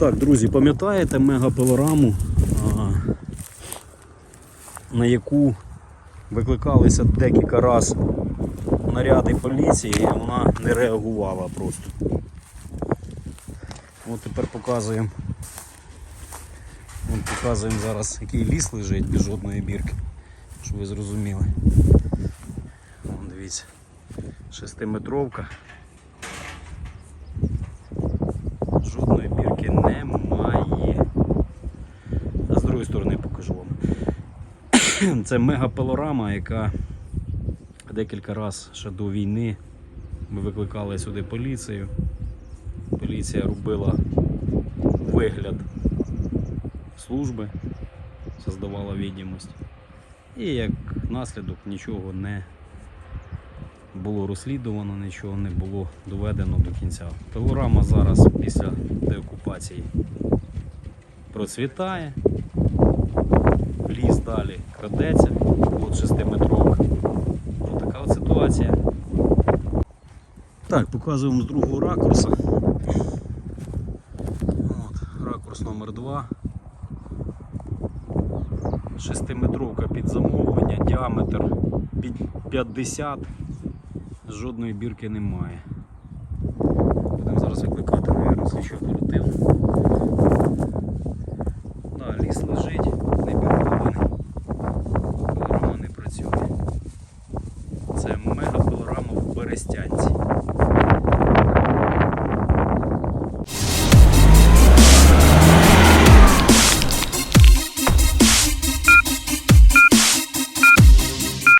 Так, друзі, пам'ятаєте мегапилораму, на яку викликалися декілька разів наряди поліції, і вона не реагувала просто. От тепер показуємо. От показуємо зараз, який ліс лежить без жодної бірки, щоб ви зрозуміли. Вон, дивіться, шестиметровка. Жодної бірки немає. А з другої сторони покажу вам. Це мегапилорама, яка декілька разів ще до війни ми викликали сюди поліцію. Поліція робила вигляд служби, создавала відомість. І як наслідок нічого не було розслідувано, нічого не було доведено до кінця. Пилорама зараз після деокупації процвітає, ліс далі крадеться, от шестиметровка. Ось така от ситуація. Так, показуємо з другого ракурсу. От, ракурс номер 2 Шестиметровка під замовлення, діаметр під 50, жодної бірки немає. Пилорама